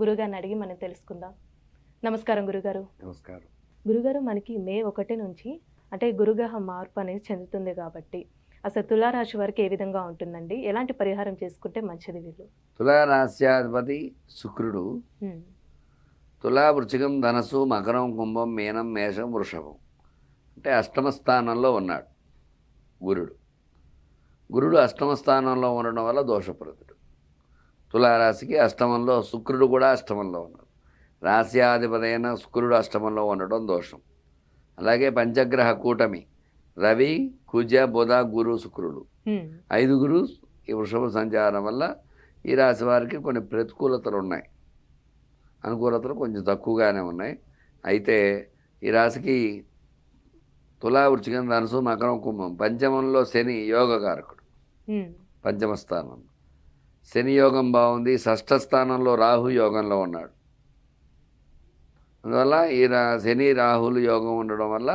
గురుగారిని అడిగి మనం తెలుసుకుందాం. నమస్కారం గురుగారు. నమస్కారం. గురుగారు మనకి మే ఒకటి నుంచి అంటే గురుగ్రహ మార్పు అనేది చెందుతుంది కాబట్టి అసలు తులారాశి వారికి ఏ విధంగా ఉంటుందండి? ఎలాంటి పరిహారం చేసుకుంటే మంచిది వీళ్ళు? తులారాశ్యాధిపతి శుక్రుడు. తులా వృచ్చికం ధనసు మకరం కుంభం మీనం మేషం వృషభం. అంటే అష్టమ స్థానంలో ఉన్నాడు గురుడు. గురుడు అష్టమ స్థానంలో ఉండడం వల్ల దోషప్రదుడు తులారాశికి అష్టమంలో శుక్రుడు కూడా అష్టమంలో ఉన్నాడు. రాశ్యాధిపతి అయిన శుక్రుడు అష్టమంలో ఉండడం దోషం. అలాగే పంచగ్రహ కూటమి. రవి కుజ బుధ గురు శుక్రుడు. ఐదుగురు ఈ వృషభ సంచారం వల్ల ఈ రాశి వారికి కొన్ని ప్రతికూలతలు ఉన్నాయి. అనుకూలతలు కొంచెం తక్కువగానే ఉన్నాయి. అయితే ఈ రాశికి తులా వృచ్చికం ధనుసు మకరం కుంభం పంచమంలో శని యోగకారకుడు ఉమ్, పంచమ స్థానం శని యోగం బాగుంది షష్ఠ స్థానంలో రాహు యోగంలో ఉన్నాడు. అందువల్ల ఈ రా శని రాహులు యోగం ఉండడం వల్ల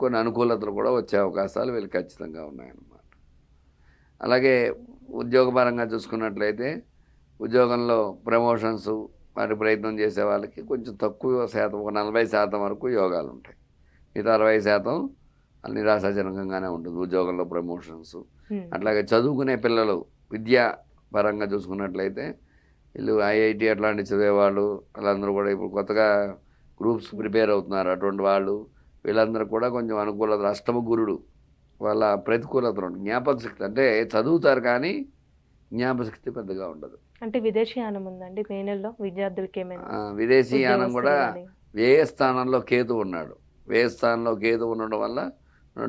కొన్ని అనుకూలతలు కూడా వచ్చే అవకాశాలు వీళ్ళకి ఖచ్చితంగా ఉన్నాయన్నమాట. అలాగే ఉద్యోగపరంగా చూసుకున్నట్లయితే ఉద్యోగంలో ప్రమోషన్స్ వాటి ప్రయత్నం చేసే వాళ్ళకి కొంచెం తక్కువ శాతం ఒక నలభై శాతం వరకు యోగాలు ఉంటాయి. మిగతా అరవై శాతం నిరాశాజనకంగానే ఉంటుంది ఉద్యోగంలో ప్రమోషన్స్. అట్లాగే చదువుకునే పిల్లలు విద్యా పరంగా చూసుకున్నట్లయితే వీళ్ళు ఐఐటి అట్లాంటి చదివేవాళ్ళు వాళ్ళందరూ కూడా ఇప్పుడు కొత్తగా గ్రూప్స్ ప్రిపేర్ అవుతున్నారు. అటువంటి వాళ్ళు వీళ్ళందరూ కూడా కొంచెం అనుకూలత అష్టమ గురుడు. వాళ్ళ ప్రతికూలతలు జ్ఞాపక శక్తి అంటే చదువుతారు కానీ జ్ఞాపశక్తి పెద్దగా ఉండదు. అంటే విదేశీయానం ఉందండి మే నెలలో విద్యార్థులకి ఏమైనా విదేశీయానం కూడా? వ్యయ స్థానంలో కేతు ఉన్నాడు. వ్యయ స్థానంలో కేతు ఉండడం వల్ల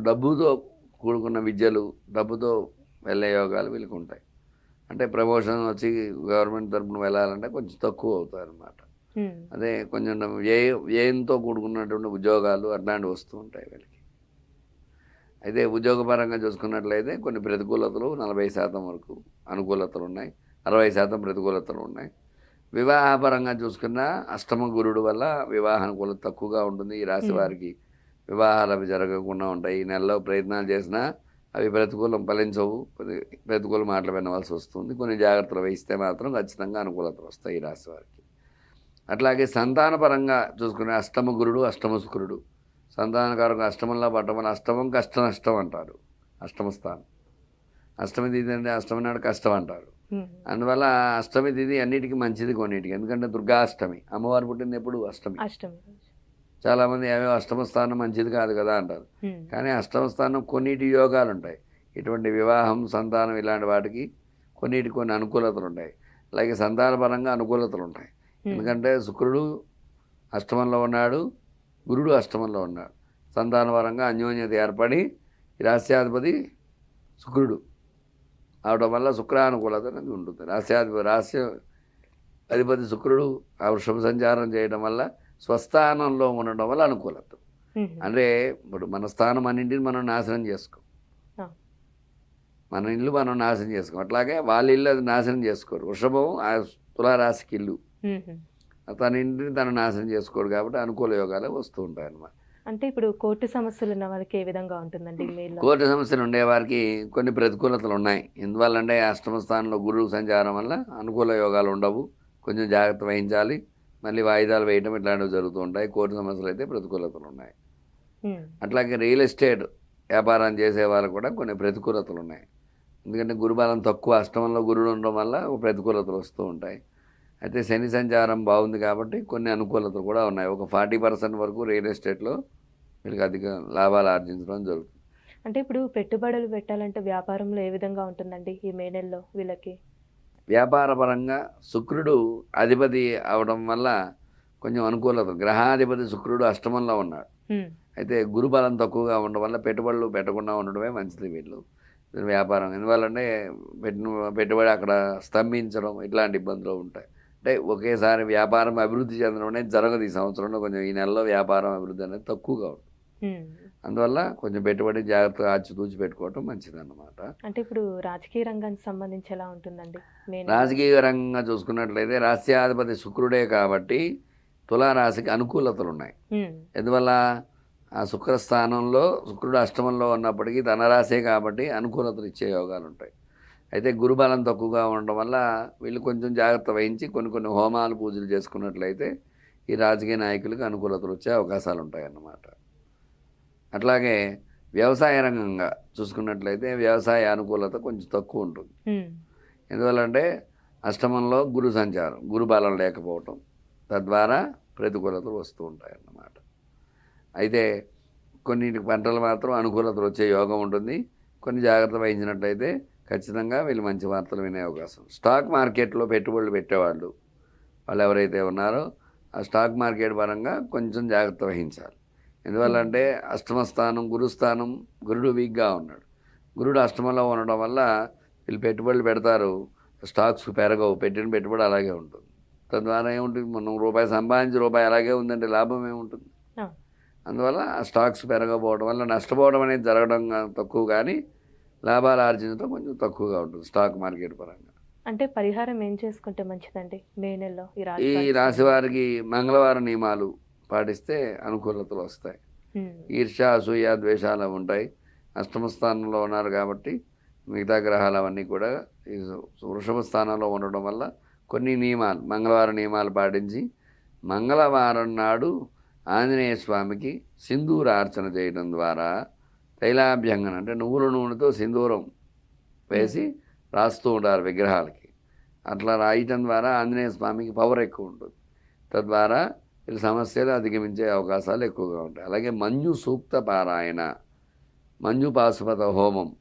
డబ్బుతో కూడుకున్న విద్యలు డబ్బుతో వెళ్ళే యోగాలు వీళ్ళకి ఉంటాయి. అంటే ప్రమోషన్ వచ్చి గవర్నమెంట్ తరపున వెళ్ళాలంటే కొంచెం తక్కువ అవుతాయి అన్నమాట అదే కొంచెం వ్యయ వ్యయంతో కూడుకున్నటువంటి ఉద్యోగాలు అట్లాంటివి వస్తూ ఉంటాయి వీళ్ళకి. అయితే ఉద్యోగపరంగా చూసుకున్నట్లయితే కొన్ని ప్రతికూలతలు నలభై శాతం వరకు అనుకూలతలు ఉన్నాయి. అరవై శాతం ప్రతికూలతలు ఉన్నాయి. వివాహపరంగా చూసుకున్న అష్టమ గురుడు వల్ల వివాహ అనుకూలత తక్కువగా ఉంటుంది. ఈ రాశి. వారికి వివాహాలు అవి జరగకుండా ఉంటాయి. ఈ నెలలో ప్రయత్నాలు చేసినా అవి ప్రతికూలం ఫలించవు ప్రతి- ప్రతికూల మాటలు వినవలసి వస్తుంది. కొన్ని జాగ్రత్తలు వహిస్తే మాత్రం ఖచ్చితంగా అనుకూలతలు వస్తాయి ఈ రాశి వారికి. అట్లాగే సంతానపరంగా చూసుకునే అష్టమ గురుడు అష్టమ శుక్రుడు. సంతానకారక అష్టమంలో వల్ల అష్టమం కష్ట నష్టం అంటారు. అష్టమ స్థానం. అష్టమి తిథి అంటే అష్టమి నాడు కష్టం అంటారు. అందువల్ల అష్టమి తిథి అన్నిటికీ మంచిది కొన్నిటికి. ఎందుకంటే దుర్గా అష్టమి అమ్మవారు పుట్టింది ఎప్పుడు? అష్టమి. అష్టమి. చాలామంది ఏమో అష్టమ స్థానం మంచిది కాదు కదా అంటారు. కానీ అష్టమ స్థానం కొన్నిటి యోగాలు ఉంటాయి ఇటువంటి వివాహం సంతానం ఇలాంటి వాటికి కొన్నిటి కొన్ని అనుకూలతలు ఉంటాయి అలాగే సంతానపరంగా అనుకూలతలు ఉంటాయి ఎందుకంటే శుక్రుడు అష్టమంలో ఉన్నాడు గురుడు అష్టమంలో ఉన్నాడు. సంతానపరంగా అన్యోన్యత ఏర్పడి రాస్యాధిపతి శుక్రుడు. అవడం వల్ల శుక్రానుకూలత అనేది ఉంటుంది. రాస్యాధిపతి రాస్య అధిపతి శుక్రుడు ఆ వృషభ సంచారం చేయడం వల్ల స్వస్థానంలో ఉండడం వల్ల అనుకూలత. అంటే ఇప్పుడు మన స్థానం అన్నింటిని మనం నాశనం చేసుకోం. మన ఇల్లు మనం నాశనం చేసుకోం. అట్లాగే వాళ్ళ ఇల్లు అది నాశనం చేసుకోరు. వృషభం ఆ తులారాశికి ఇల్లు. తన ఇంటిని తను నాశనం చేసుకోడు కాబట్టి అనుకూల యోగాలు వస్తూ ఉంటాయి అన్నమాట. అంటే ఇప్పుడు కోర్టు సమస్యలు ఉన్న వాళ్ళకి ఏ విధంగా ఉంటుందండి కోర్టు సమస్యలు ఉండేవారికి కొన్ని ప్రతికూలతలు ఉన్నాయి. ఎందువల్లంటే అష్టమ స్థానంలో గురువు సంచారం వల్ల అనుకూల యోగాలు ఉండవు. కొంచెం జాగ్రత్త వహించాలి. మళ్ళీ వాయిదాలు వేయడం ఇట్లాంటివి జరుగుతూ ఉంటాయి. కోర్టు సమస్యలు అయితే ప్రతికూలతలు ఉన్నాయి. అట్లాగే రియల్ ఎస్టేట్ వ్యాపారం చేసే వాళ్ళకు కూడా కొన్ని ప్రతికూలతలు ఉన్నాయి. ఎందుకంటే గురుబలం తక్కువ అష్టమంలో గురుడు ఉండడం వల్ల ఒక ప్రతికూలతలు వస్తూ ఉంటాయి. అయితే శని సంచారం బాగుంది కాబట్టి కొన్ని అనుకూలతలు కూడా ఉన్నాయి. ఒక ఫార్టీ పర్సెంట్ వరకు రియల్ ఎస్టేట్లో వీళ్ళకి అధిక లాభాలు ఆర్జించడం జరుగుతుంది. అంటే ఇప్పుడు పెట్టుబడులు పెట్టాలంటే వ్యాపారంలో ఏ విధంగా ఉంటుందండి ఈ మే నెలలో వీళ్ళకి? వ్యాపారపరంగా శుక్రుడు అధిపతి అవడం వల్ల కొంచెం అనుకూలత గ్రహాధిపతి శుక్రుడు అష్టమంలో ఉన్నాడు. అయితే గురుబలం తక్కువగా ఉండడం వల్ల పెట్టుబడులు పెట్టకుండా ఉండడమే మంచిది వీళ్ళు. వ్యాపారం. ఎందువల్లంటే పెట్టిన పెట్టుబడి అక్కడ స్తంభించడం ఇట్లాంటి ఇబ్బందులు ఉంటాయి. అంటే ఒకేసారి వ్యాపారం అభివృద్ధి చెందడం అనేది జరగదు ఈ సంవత్సరంలో. కొంచెం ఈ నెలలో వ్యాపారం అభివృద్ధి అనేది తక్కువగా ఉంటుంది. అందువల్ల కొంచెం పెట్టుబడి జాగ్రత్తగా ఆచితూచి పెట్టుకోవటం మంచిదన్నమాట. అంటే ఇప్పుడు రాజకీయ రంగానికి సంబంధించి ఎలా ఉంటుందండి? రాజకీయ రంగంగా చూసుకున్నట్లయితే రాష్ట్రాధిపతి శుక్రుడే కాబట్టి తులారాశికి అనుకూలతలు ఉన్నాయి. ఎందువల్ల? ఆ శుక్ర స్థానంలో శుక్రుడు అష్టమంలో ఉన్నప్పటికీ ధనరాశే కాబట్టి అనుకూలతలు ఇచ్చే యోగాలు ఉంటాయి అయితే గురుబలం తక్కువగా ఉండడం వల్ల వీళ్ళు కొంచెం జాగ్రత్త వహించి కొన్ని కొన్ని హోమాలు పూజలు చేసుకున్నట్లయితే ఈ రాజకీయ నాయకులకు అనుకూలతలు వచ్చే అవకాశాలు ఉంటాయి అన్నమాట అట్లాగే వ్యవసాయ రంగంగా చూసుకున్నట్లయితే వ్యవసాయ అనుకూలత కొంచెం తక్కువ ఉంటుంది. ఎందువల్లంటే అష్టమంలో గురు సంచారం గురు బలం లేకపోవటం తద్వారా ప్రతికూలతలు వస్తూ ఉంటాయి అన్నమాట అయితే కొన్ని పంటలు మాత్రం అనుకూలతలు వచ్చే యోగం ఉంటుంది. కొన్ని జాగ్రత్త వహించినట్లయితే ఖచ్చితంగా వీళ్ళు మంచి వార్తలు వినే అవకాశం స్టాక్ మార్కెట్లో పెట్టుబడులు పెట్టేవాళ్ళు వాళ్ళు ఎవరైతే ఉన్నారో ఆ స్టాక్ మార్కెట్ పరంగా కొంచెం జాగ్రత్త వహించాలి. ఎందువల్లంటే అష్టమ స్థానం గురుస్థానం గురుడు వీక్గా ఉన్నాడు. గురుడు అష్టమంలో ఉండడం వల్ల వీళ్ళు పెట్టుబడులు పెడతారు స్టాక్స్ పెరగవు పెట్టిన పెట్టుబడి అలాగే ఉంటుంది. తద్వారా ఏముంటుంది? మనం రూపాయి సంపాదించి రూపాయి అలాగే ఉందంటే లాభం ఏముంటుంది. అందువల్ల స్టాక్స్ పెరగకపోవడం వల్ల నష్టపోవడం అనేది జరగడం తక్కువ కానీ లాభాలు ఆర్జించడం కొంచెం తక్కువగా ఉంటుంది స్టాక్ మార్కెట్ పరంగా. అంటే పరిహారం ఏం చేసుకుంటే మంచిదండి? మే నెలలో ఈ రాశి వారికి మంగళవారం నియమాలు పాటిస్తే అనుకూలతలు వస్తాయి. ఈర్ష అసూయ ద్వేషాలు ఉంటాయి. అష్టమ స్థానంలో ఉన్నారు కాబట్టి మిగతా గ్రహాలు అవన్నీ కూడా ఈ వృషభ స్థానంలో ఉండడం వల్ల కొన్ని నియమాలు మంగళవారం నియమాలు పాటించి మంగళవారం నాడు ఆంజనేయ స్వామికి సింధూర అర్చన చేయడం ద్వారా తైలాభ్యంగన అంటే నువ్వుల నూనెతో సింధూరం వేసి రాస్తూ ఉంటారు విగ్రహాలకి. అట్లా రాయటం ద్వారా ఆంజనేయ స్వామికి పవర్ ఎక్కువ ఉంటుంది. తద్వారా వీళ్ళ సమస్యలు అధిగమించే అవకాశాలు ఎక్కువగా ఉంటాయి. అలాగే మంజు సూక్త పారాయణ మంజు పాశుపత హోమం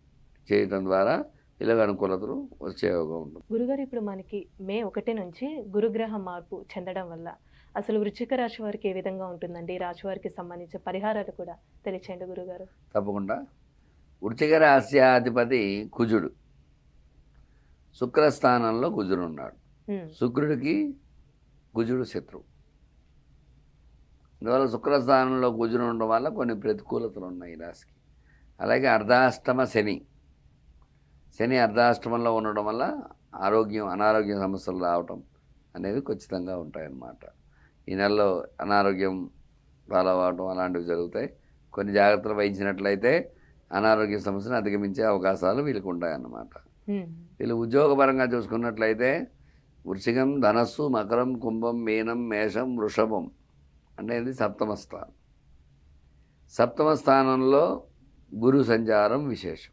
చేయటం ద్వారా ఇలాగ అనుకూలతలు వచ్చే యోగం ఉంటుంది. గురుగారు ఇప్పుడు మనకి మే ఒకటి నుంచి గురుగ్రహ మార్పు చెందడం వల్ల అసలు వృశ్చిక రాశి వారికి ఏ విధంగా ఉంటుందండి? రాశి వారికి సంబంధించిన పరిహారాలు కూడా తెలియచేయండి గురుగారు. తప్పకుండా. వృచ్చిక రాశ్యాధిపతి కుజుడు. శుక్రస్థానంలో కుజుడు ఉన్నాడు. శుక్రుడికి కుజుడు శత్రువు. అందువల్ల శుక్రస్థానంలో కుజుడు ఉండడం వల్ల కొన్ని ప్రతికూలతలు ఉన్నాయి ఈ రాశికి. అలాగే అర్ధాష్టమ శని. శని అర్ధాష్టమంలో ఉండడం వల్ల ఆరోగ్యం అనారోగ్య సమస్యలు రావటం అనేది ఖచ్చితంగా ఉంటాయన్నమాట. ఈ నెలలో అనారోగ్యం పాలవటం అలాంటివి జరుగుతాయి. కొన్ని జాగ్రత్తలు వహించినట్లయితే అనారోగ్య సమస్యను అధిగమించే అవకాశాలు వీళ్ళకి ఉంటాయన్నమాట. వీళ్ళు ఉద్యోగపరంగా చూసుకున్నట్లయితే వృశ్చికం ధనస్సు మకరం కుంభం మీనం మేషం వృషభం అంటే ఇది సప్తమ స్థానం సప్తమ స్థానంలో గురు సంచారం విశేషం.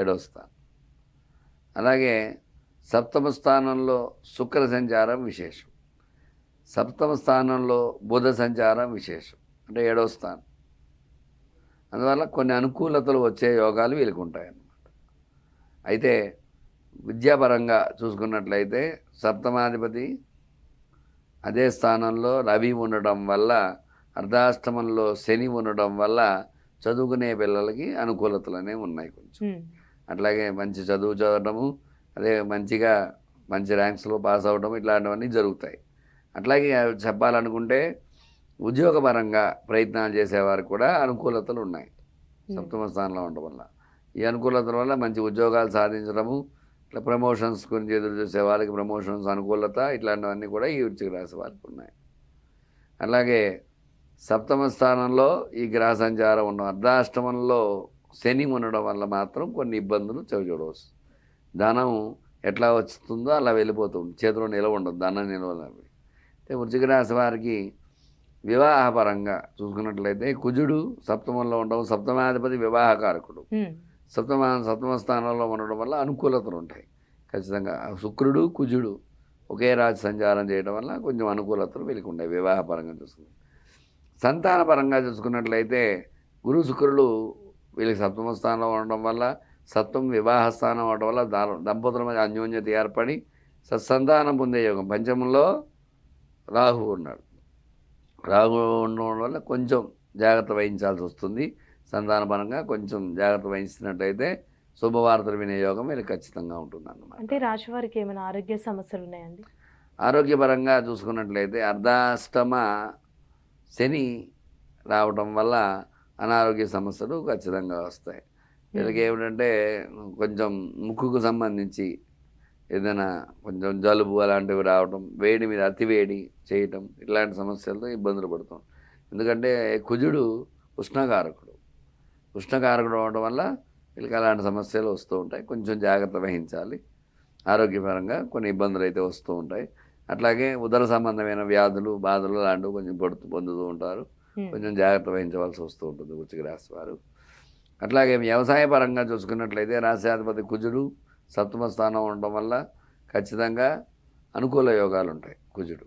ఏడవ స్థానం. అలాగే సప్తమ స్థానంలో శుక్ర సంచారం విశేషం. సప్తమ స్థానంలో బుధ సంచారం విశేషం. అంటే ఏడవ స్థానం. అందువల్ల కొన్ని అనుకూలతలు వచ్చే యోగాలు వీళ్ళకి ఉంటాయన్నమాట. అయితే విద్యాపరంగా చూసుకున్నట్లయితే సప్తమాధిపతి అదే స్థానంలో రవి ఉండడం వల్ల అర్ధాష్టమంలో శని ఉండడం వల్ల చదువుకునే పిల్లలకి అనుకూలతలు అనేవి ఉన్నాయి కొంచెం. అట్లాగే మంచి చదువు చదవడము అదే మంచిగా మంచి ర్యాంక్స్లో పాస్ అవ్వడం ఇట్లాంటివన్నీ జరుగుతాయి. అట్లాగే చెప్పాలనుకుంటే ఉద్యోగపరంగా ప్రయత్నాలు చేసేవారు కూడా అనుకూలతలు ఉన్నాయి. సప్తమ స్థానంలో ఉండడం వల్ల. ఈ అనుకూలతల వల్ల మంచి ఉద్యోగాలు సాధించడము ఇట్లా ప్రమోషన్స్ గురించి ఎదురు చూసే వాళ్ళకి ప్రమోషన్స్ అనుకూలత ఇట్లాంటివన్నీ కూడా ఈ వృశ్చిక రాశి వారికి ఉన్నాయి. అలాగే సప్తమ స్థానంలో ఈ గ్రహ సంచారం ఉండడం అర్ధాష్టమంలో శని ఉండడం వల్ల మాత్రం కొన్ని ఇబ్బందులు చవిచూడవచ్చు. ధనం ఎట్లా వస్తుందో అలా వెళ్ళిపోతుంది చేతిలో నిలవ ఉండదు ధనం నిలవదు అయితే వృశ్చిక రాశి వారికి వివాహపరంగా చూసుకున్నట్లయితే కుజుడు సప్తమంలో ఉండవు సప్తమాధిపతి వివాహకారకుడు. సప్తమ సప్తమ స్థానంలో ఉండడం వల్ల అనుకూలతలు ఉంటాయి. ఖచ్చితంగా శుక్రుడు కుజుడు ఒకే రాజు సంచారం చేయడం వల్ల కొంచెం అనుకూలతలు వీళ్ళకి ఉంటాయి. వివాహపరంగా చూసుకుంటే. సంతానపరంగా చూసుకున్నట్లయితే గురు శుక్రులు వీళ్ళకి సప్తమ స్థానంలో ఉండడం వల్ల సప్తం వివాహ స్థానం అవడం వల్ల దా- దంపతుల మధ్య అన్యోన్యత ఏర్పడి సత్సంతానం పొందే యోగం. పంచమంలో రాహు ఉన్నాడు. రాహు ఉండడం వల్ల కొంచెం జాగ్రత్త వహించాల్సి వస్తుంది. సంతానపరంగా కొంచెం జాగ్రత్త వహించినట్లయితే శుభవార్తలు వినే యోగం వీళ్ళకి ఖచ్చితంగా ఉంటుంది అన్నమాట అంటే రాశి వారికి ఏమైనా ఆరోగ్య సమస్యలు ఉన్నాయండి ఆరోగ్యపరంగా చూసుకున్నట్లయితే అర్ధాష్టమ శని రావటం వల్ల అనారోగ్య సమస్యలు ఖచ్చితంగా వస్తాయి. వీళ్ళకి ఏమిటంటే కొంచెం ముక్కుకు సంబంధించి ఏదైనా కొంచెం జలుబు అలాంటివి రావటం వేడి మీద అతి వేడి చేయటం ఇలాంటి సమస్యలతో ఇబ్బందులు పడతాం. ఎందుకంటే కుజుడు ఉష్ణకారకుడు. ఉష్ణకారకుడు అవడం వల్ల వీళ్ళకి అలాంటి సమస్యలు వస్తూ ఉంటాయి. కొంచెం జాగ్రత్త వహించాలి. ఆరోగ్యపరంగా కొన్ని ఇబ్బందులు అయితే వస్తూ ఉంటాయి. అట్లాగే ఉదర సంబంధమైన వ్యాధులు బాధలు లాంటివి కొంచెం పడుతూ పొందుతూ ఉంటారు. కొంచెం జాగ్రత్త వహించవలసి వస్తూ ఉంటుంది వృచ్చిక రాశి వారు. అట్లాగే వ్యవసాయ పరంగా చూసుకున్నట్లయితే రాశ్యాధిపతి కుజుడు సప్తమ స్థానం ఉండడం వల్ల ఖచ్చితంగా అనుకూల యోగాలు ఉంటాయి కుజుడు.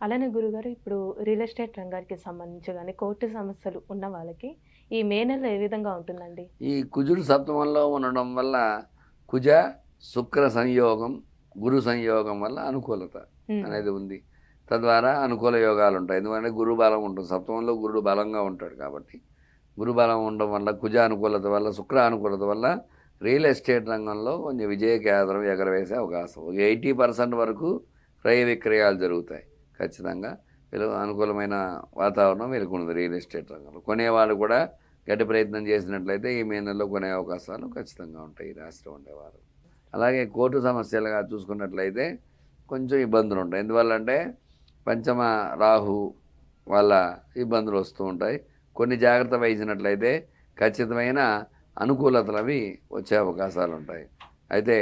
అలానే గురుగారు ఇప్పుడు రియల్ ఎస్టేట్ రంగానికి సంబంధించి కానీ కోర్టు సమస్యలు ఉన్న వాళ్ళకి ఈ మే నెల ఏ విధంగా ఉంటుందండి? ఈ కుజుడు సప్తమంలో ఉండడం వల్ల కుజ శుక్ర సంయోగం గురు సంయోగం వల్ల అనుకూలత అనేది ఉంది. తద్వారా అనుకూల యోగాలు ఉంటాయి. ఎందుకంటే గురు బలం ఉంటుంది. సప్తమంలో గురుడు బలంగా ఉంటాడు కాబట్టి గురు బలం ఉండడం వల్ల కుజ అనుకూలత వల్ల శుక్ర అనుకూలత వల్ల రియల్ ఎస్టేట్ రంగంలో కొంచెం విజయ కేంద్రం ఎగరవేసే అవకాశం. ఒక ఎయిటీ పర్సెంట్ వరకు క్రయ విక్రయాలు జరుగుతాయి. ఖచ్చితంగా. వీళ్ళు అనుకూలమైన వాతావరణం వీళ్ళకు ఉంది రియల్ ఎస్టేట్ రంగంలో. కొనేవాళ్ళు కూడా గట్టి ప్రయత్నం చేసినట్లయితే ఈ మే నెలలో కొనే అవకాశాలు ఖచ్చితంగా ఉంటాయి ఈ ఉండేవారు. అలాగే కోర్టు సమస్యలుగా చూసుకున్నట్లయితే కొంచెం ఇబ్బందులు ఉంటాయి. ఎందువల్ల అంటే పంచమ రాహు వల్ల ఇబ్బందులు వస్తూ ఉంటాయి. కొన్ని జాగ్రత్త వహించినట్లయితే ఖచ్చితమైన అనుకూలతలు అవి వచ్చే అవకాశాలు ఉంటాయి. అయితే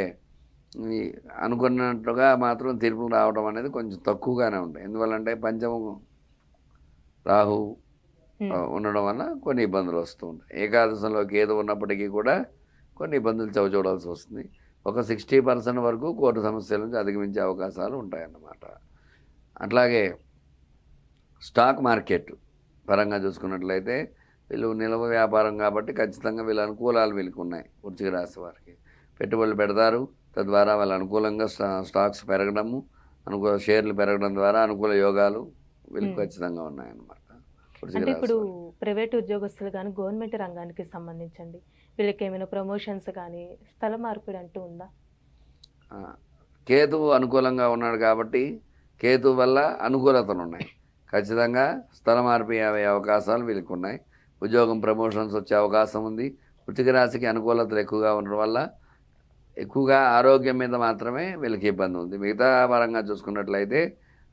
అనుకున్నట్టుగా మాత్రం తీర్పులు రావడం అనేది కొంచెం తక్కువగానే ఉంటాయి. ఎందువల్లంటే పంచమ రాహు ఉండడం వల్ల కొన్ని ఇబ్బందులు వస్తూ ఉంటాయి. ఏకాదశంలో కేతు ఉన్నప్పటికీ కూడా కొన్ని ఇబ్బందులు చవి చూడాల్సి వస్తుంది. ఒక సిక్స్టీ పర్సెంట్ వరకు కోర్టు సమస్యల నుంచి అధిగమించే అవకాశాలు ఉంటాయన్నమాట. అట్లాగే స్టాక్ మార్కెట్ పరంగా చూసుకున్నట్లయితే వీళ్ళు నిల్వ వ్యాపారం కాబట్టి ఖచ్చితంగా వీళ్ళ అనుకూలాలు వీళ్ళకి ఉన్నాయి. వృచ్చిక రాశి వారికి పెట్టుబడులు పెడతారు. తద్వారా వాళ్ళ అనుకూలంగా స్టా- స్టాక్స్ పెరగడము అనుకూల షేర్లు పెరగడం ద్వారా అనుకూల యోగాలు వీళ్ళకి. ఖచ్చితంగా ఉన్నాయన్నమాట. అంటే ఇప్పుడు. ప్రైవేట్ ఉద్యోగస్తులు కానీ గవర్నమెంట్ రంగానికి సంబంధించండి. వీళ్ళకి ఏమైనా ప్రమోషన్స్ కానీ స్థల మార్పిడి అంటూ ఉందా? కేతువు అనుకూలంగా ఉన్నాడు కాబట్టి కేతు వల్ల అనుకూలతలు ఉన్నాయి. ఖచ్చితంగా స్థల మార్పు అయ్యే అవకాశాలు వీళ్ళకి ఉన్నాయి. ఉద్యోగం ప్రమోషన్స్ వచ్చే అవకాశం ఉంది. వృత్తిక రాశికి అనుకూలతలు ఎక్కువగా ఉండడం వల్ల ఎక్కువగా ఆరోగ్యం మీద మాత్రమే వీళ్ళకి ఇబ్బంది ఉంది. మిగతా పరంగా చూసుకున్నట్లయితే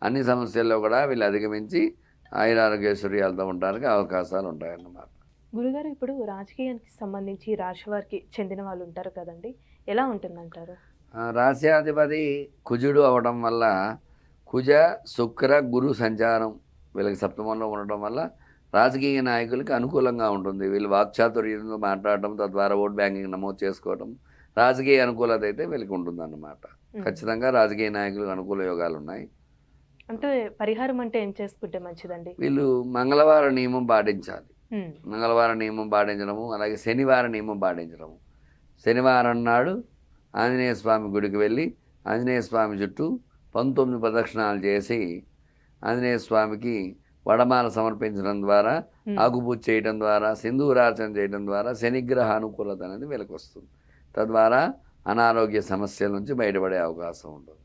అన్ని సమస్యల్లో కూడా వీళ్ళు అధిగమించి ఆయురారోగ్యశ్వర్యాలతో ఉండడానికి అవకాశాలు ఉంటాయన్నమాట గురుగారు ఇప్పుడు రాజకీయానికి సంబంధించి రాశి వారికి చెందిన వాళ్ళు ఉంటారు కదండి ఎలా ఉంటుందంటారు? రాశ్యాధిపతి కుజుడు అవడం వల్ల కుజ శుక్ర గురు సంచారం వీళ్ళకి సప్తమంలో ఉండడం వల్ల రాజకీయ నాయకులకి అనుకూలంగా ఉంటుంది. వీళ్ళు వాక్చాతుర్యంతో మాట్లాడటం తద్వారా ఓట్ బ్యాంకింగ్ నమోదు చేసుకోవడం రాజకీయ అనుకూలత అయితే వీళ్ళకి ఉంటుందన్నమాట. ఖచ్చితంగా రాజకీయ నాయకులకు అనుకూల యోగాలు ఉన్నాయి అంటే పరిహారం అంటే ఏం చేసుకుంటే మంచిదండి? వీళ్ళు మంగళవారం నియమం పాటించాలి. మంగళవారం నియమం పాటించడము అలాగే శనివారం నియమం పాటించడము. శనివారం నాడు ఆంజనేయ స్వామి గుడికి వెళ్ళి ఆంజనేయ స్వామి చుట్టూ పంతొమ్మిది ప్రదక్షిణాలు చేసి ఆంజనేయ స్వామికి వడమాల సమర్పించడం ద్వారా ఉమ్. ఆకుపూజ చేయడం ద్వారా సింధూరార్చన చేయడం ద్వారా శనిగ్రహ అనుకూలత అనేది వీళ్ళకి వస్తుంది. తద్వారా అనారోగ్య సమస్యల నుంచి బయటపడే అవకాశం ఉంటుంది.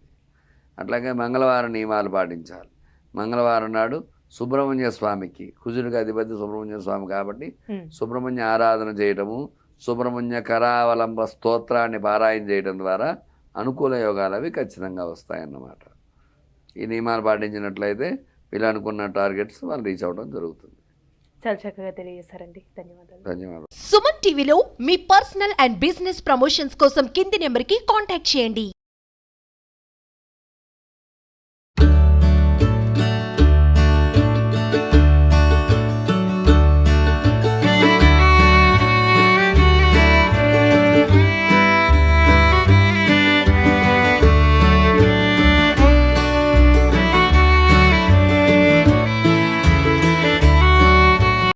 అట్లాగే మంగళవారం నియమాలు పాటించాలి. మంగళవారం నాడు సుబ్రహ్మణ్య స్వామికి కుజుడికి అధిపతి సుబ్రహ్మణ్య స్వామి కాబట్టి. సుబ్రహ్మణ్య ఆరాధన చేయటము సుబ్రహ్మణ్య కరావలంబ స్తోత్రాన్ని పారాయణ చేయడం ద్వారా అనుకూల యోగాలు అవి ఖచ్చితంగా వస్తాయన్నమాట. ఈ నియమాలు పాటించినట్లయితే వీళ్ళు అనుకున్న టార్గెట్స్ వాళ్ళు రీచ్ అవ్వడం జరుగుతుంది. చాలా చక్కగా తెలియజేశారండి. ధన్యవాదాలు. ధన్యవాదాలు. సుమన్ టీవీలో మీ పర్సనల్ అండ్ బిజినెస్ ప్రమోషన్స్ కోసం కింది నెంబర్కి కాంటాక్ట్ చేయండి.